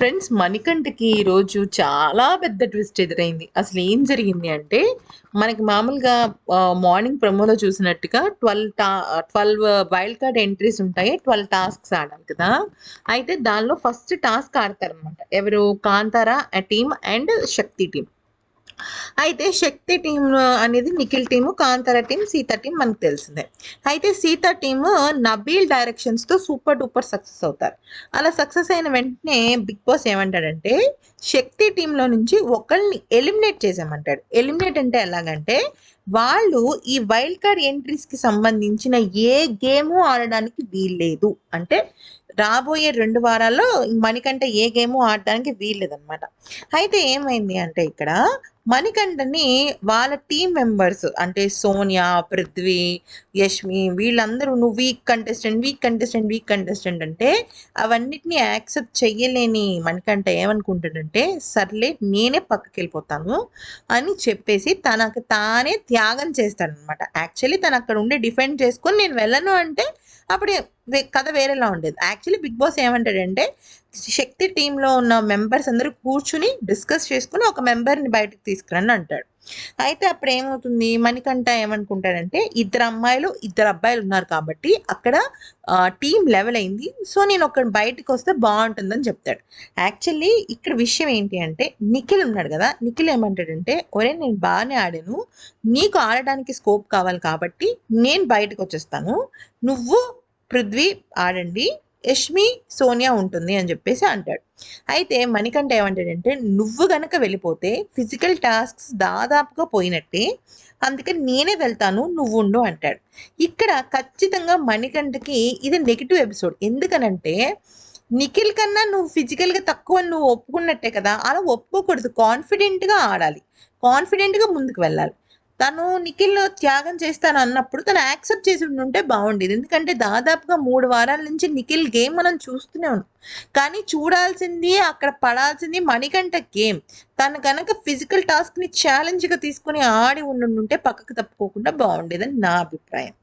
Friends మణికంఠకి ఈరోజు చాలా పెద్ద ట్విస్ట్ ఎదురైంది. అసలు ఏం జరిగింది అంటే మనకి మామూలుగా మార్నింగ్ ప్రమోలో చూసినట్టుగా ట్వెల్వ్ టా ట్వెల్వ్ వైల్డ్ కార్డ్ ఎంట్రీస్ ఉంటాయి. ట్వెల్వ్ టాస్క్స్ ఆడాలి కదా. అయితే దానిలో ఫస్ట్ టాస్క్ ఆడతారనమాట ఎవరు? Kantara team and Shakti team అయితే శక్తి టీం అనేది Nikhil team Kantara team Seetha team మనకు తెలిసిందే. అయితే సీత టీము నబీల్ డైరెక్షన్స్తో సూపర్ డూపర్ సక్సెస్ అవుతారు. అలా సక్సెస్ అయిన వెంటనే బిగ్ బాస్ ఏమంటాడంటే శక్తి టీంలో నుంచి ఒకళ్ళని ఎలిమినేట్ చేసామంటాడు ఎలిమినేట్ అంటే ఎలాగంటే వాళ్ళు ఈ వైల్డ్ కార్డ్ ఎంట్రీస్కి సంబంధించిన ఏ గేము ఆడడానికి వీల్లేదు. అంటే రాబోయే రెండు వారాల్లో మణికంఠ ఏ గేమ్ ఆడడానికి వీల్లేదనమాట అయితే ఏమైంది అంటే ఇక్కడ మణికంఠని వాళ్ళ టీం మెంబర్స్ అంటే సోనియా పృథ్వీ యష్మి వీళ్ళందరూ నువ్వు weak contestant weak contestant weak contestant అంటే అవన్నిటిని యాక్సెప్ట్ చెయ్యలేని మణికంఠ ఏమనుకుంటాడంటే సర్లే నేనే పక్కకి వెళ్ళిపోతాను అని చెప్పేసి తనకు తానే త్యాగం చేస్తాడనమాట యాక్చువల్లీ తను అక్కడ ఉండి డిఫెండ్ చేసుకొని నేను వెళ్ళను అంటే అప్పుడే కథ వేరేలా ఉండేది. యాక్చువల్లీ బిగ్ బాస్ ఏమంటాడంటే శక్తి టీంలో ఉన్న మెంబర్స్ అందరూ కూర్చుని డిస్కస్ చేసుకుని ఒక మెంబర్ని బయటకు తీసుకురండి అంటాడు. అయితే అప్పుడు ఏమవుతుంది? మణికంఠ ఏమనుకుంటాడంటే ఇద్దరు అమ్మాయిలు ఇద్దరు అబ్బాయిలు ఉన్నారు కాబట్టి అక్కడ టీం లెవెల్ అయింది. సో నేను ఒక బయటకు వస్తే బాగుంటుందని చెప్తాడు. యాక్చువల్లీ ఇక్కడ విషయం ఏంటి అంటే నిఖిల్ ఉన్నాడు కదా? నిఖిల్ ఏమంటాడంటే ఒరే నేను బాగానే ఆడాను. నీకు ఆడడానికి స్కోప్ కావాలి కాబట్టి నేను బయటకు వచ్చేస్తాను. నువ్వు పృథ్వీ ఆడండి యష్మి సోనియా ఉంటుంది అని చెప్పేసి అంటాడు. అయితే మణికంఠ ఏమంటాడంటే నువ్వు గనక వెళ్ళిపోతే ఫిజికల్ టాస్క్స్ దాదాపుగా పోయినట్టే అందుకని నేనే వెళ్తాను నువ్వు ఉండు అంటాడు. ఇక్కడ ఖచ్చితంగా మణికంఠకి ఇది నెగిటివ్ ఎపిసోడ్ ఎందుకనంటే నిఖిల్ కన్నా నువ్వు ఫిజికల్గా తక్కువ నువ్వు ఒప్పుకున్నట్టే కదా అలా ఒప్పుకోకూడదు. కాన్ఫిడెంట్గా ఆడాలి. కాన్ఫిడెంట్గా ముందుకు వెళ్ళాలి. తను నిఖిల్ త్యాగం చేస్తాను అన్నప్పుడు తను యాక్సెప్ట్ చేసి ఉంటే బాగుండేది. ఎందుకంటే దాదాపుగా మూడు వారాల నుంచి నిఖిల్ గేమ్ మనం చూస్తూనే ఉన్నాం. కానీ చూడాల్సింది అక్కడ పడాల్సింది మణికంఠ గేమ్. తను కనుక ఫిజికల్ టాస్క్ని ఛాలెంజ్గా తీసుకుని ఆడి ఉండుంటే పక్కకు తప్పుకోకుండా బాగుండేదని నా అభిప్రాయం.